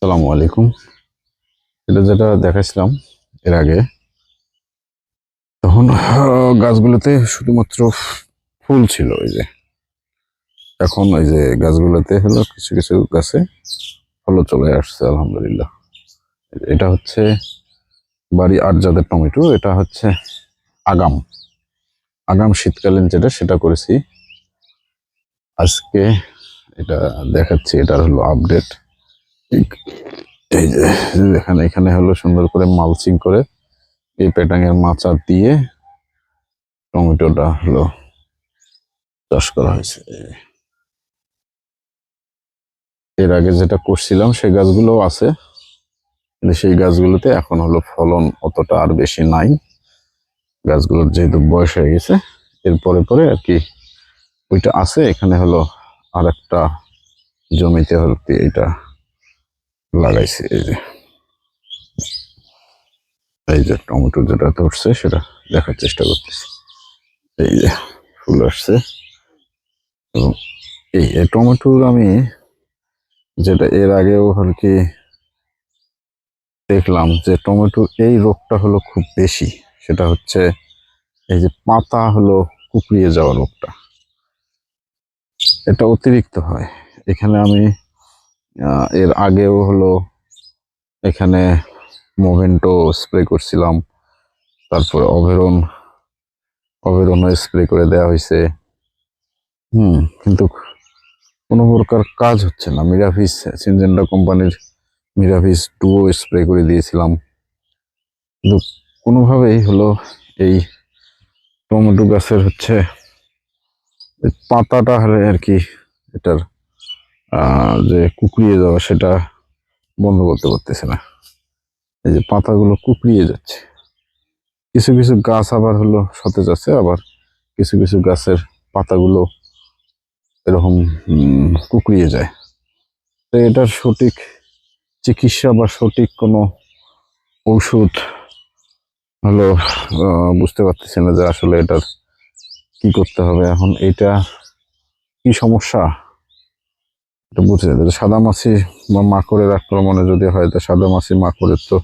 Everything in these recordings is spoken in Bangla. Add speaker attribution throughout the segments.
Speaker 1: আসসালামু আলাইকুম। এটা যেটা দেখাছিলাম এর আগে, তখন গাছগুলোতে শুধুমাত্র ফুল ছিল ওই যে। এখন ওই যে গাছগুলোতে হলো কিছু কিছু গাছে ফলও চলে আসছে, আলহামদুলিল্লাহ। এটা হচ্ছে বাড়ি আট জাতের টমেটো, এটা হচ্ছে আগাম। আগাম শীতকালীন যেটা, সেটা করেছি আজকে এটা দেখাচ্ছি, এটার হলো আপডেট এই যে, এখানে এখানে হলো সুন্দর করে মালচিং করে এই পেটাঙের মাচা দিয়ে টমেটোটা হলো চাষ করা হয়েছে। এর আগে যেটা করছিলাম সেই গাছগুলো আছে, কিন্তু সেই গাছগুলোতে এখন হলো ফলন অতটা আর বেশি নাই। গাছগুলোর যেহেতু বয়স হয়ে গেছে এরপরে পরে আর কি ওইটা আছে, এখানে হলো আর একটা জমিতে হলো এটা লাগাইছে, এই যে। এই যে টমেটো যেটা ধরছে, সেটা দেখার চেষ্টা করতেছি। এই যে ফুল আসছে। এবং এই টমেটোর আমি যেটা এর আগেও আর কি দেখলাম যে টমেটো এই রোগটা হলো খুব বেশি। সেটা হচ্ছে এই যে পাতা হলো কুকড়িয়ে যাওয়া রোগটা। এটা অতিরিক্ত হয়। এখানে আমি এর আগেও হলো এখানে মোভেন্টো স্প্রে করছিলাম। তারপরে অভেরন অভেরনও স্প্রে করে দেওয়া হয়েছে। হুম, কিন্তু কোনো প্রকার কাজ হচ্ছে না। মিরাভিস, সিনজেন্ডা কোম্পানির মিরাভিস টুও স্প্রে করে দিয়েছিলাম। কিন্তু কোনোভাবেই হলো এই টমেটো গাছের হচ্ছে পাতাটা হলে আর কি এটার যে কুকড়িয়ে যাওয়া সেটা বন্ধ করতে পারতেছে না। এই যে পাতাগুলো কুকড়িয়ে যাচ্ছে। কিছু কিছু গাছ আবার হলো সতেজ আছে, আবার কিছু কিছু গাছের পাতাগুলো এরকম কুকড়িয়ে যায়। তো এটার সঠিক চিকিৎসা বা সঠিক কোনো ঔষধ হলো বুঝতে পারতেছি না যে আসলে এটার কি করতে হবে এখন? এটা কি সমস্যা? এটা বুঝে যাবে সাদা মাছি বা মাকড়ের আক্রমণে যদি হয় তো সাদা মাছি মাকড়ের তো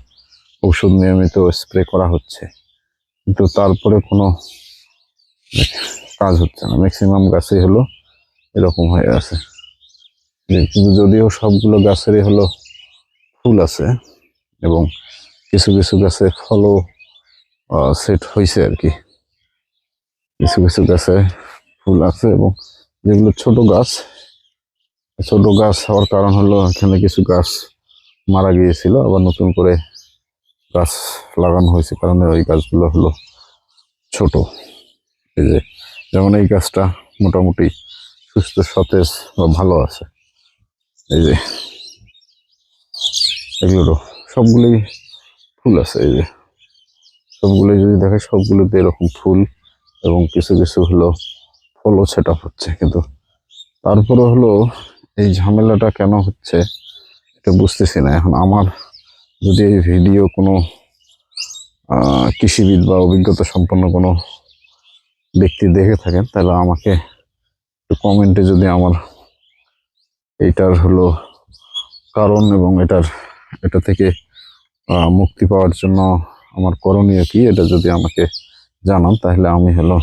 Speaker 1: ওষুধ নিয়মিত স্প্রে করা হচ্ছে। কিন্তু তারপরে কোনো কাজ হচ্ছে না। ম্যাক্সিমাম গাছেই হলো এরকম হয়ে আছে। কিন্তু যদিও সবগুলো গাছেরই হলো ফুল আছে এবং কিছু কিছু গাছে ফলও সেট হয়েছে আর কি। কিছু কিছু গাছে ফুল আছে এবং যেগুলো ছোট গাছ ছোট গাছ হওয়ার কারণ হলো এখানে কিছু গাছ মারা গিয়েছিল, আবার নতুন করে গাছ লাগানো হয়েছে কারণে ওই গাছগুলো হলো ছোট। এই যে, যেমন এই গাছটা মোটামুটি সুস্থ, সতেজ বা ভালো আছে। এই যে এগুলোরও সবগুলোই ফুল আছে, এই যে। সবগুলোই যদি দেখে সবগুলোতে এরকম ফুল এবং কিছু কিছু হলো ফলো সেট আপ হচ্ছে। কিন্তু তারপরে হলো এই ঝামেলাটা কেন হচ্ছে এটা বুঝতেছি না। এখন আমার যদি এই ভিডিও কোনো কৃষিবিদ বা অভিজ্ঞতা সম্পন্ন কোনো ব্যক্তি দেখে থাকেন, তাহলে আমাকে একটু কমেন্টে যদি আমার এইটার হলো কারণ এবং এটার, এটা থেকে মুক্তি পাওয়ার জন্য আমার করণীয় কি, এটা যদি আমাকে জানান, তাহলে আমি হলো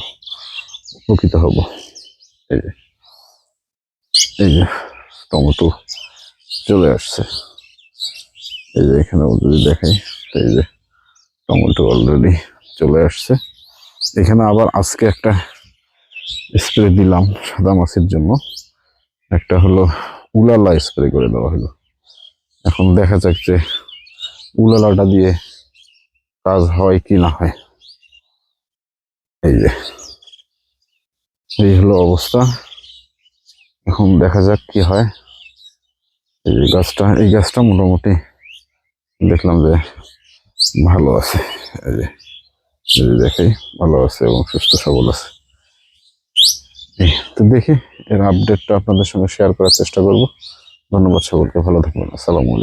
Speaker 1: উপকৃত হব। এই যে এই যে, টমেটো চলে আসছে। এই যে, এখানে যদি দেখাই এই যে, টমেটো অলরেডি চলে আসছে। এখানে আবার আজকে একটা স্প্রে দিলাম সাদা মাছের জন্য। একটা হলো উলালা স্প্রে করে দেওয়া হলো। এখন দেখা যাক যে উলালাটা দিয়ে কাজ হয় কি না হয়। এই যে। এই হলো অবস্থা। এখন দেখা যাক কি হয়। এই যে গাছটা, এই গাছটা মোটামুটি দেখলাম যে ভালো আছে। এই যে যদি দেখি ভালো আছে এবং সুস্থ, সবল আছে। তো দেখি, এর আপডেটটা আপনাদের সঙ্গে শেয়ার করার চেষ্টা করব। ধন্যবাদ সকলকে, ভালো থাকবেন। আসসালামু আলাইকুম।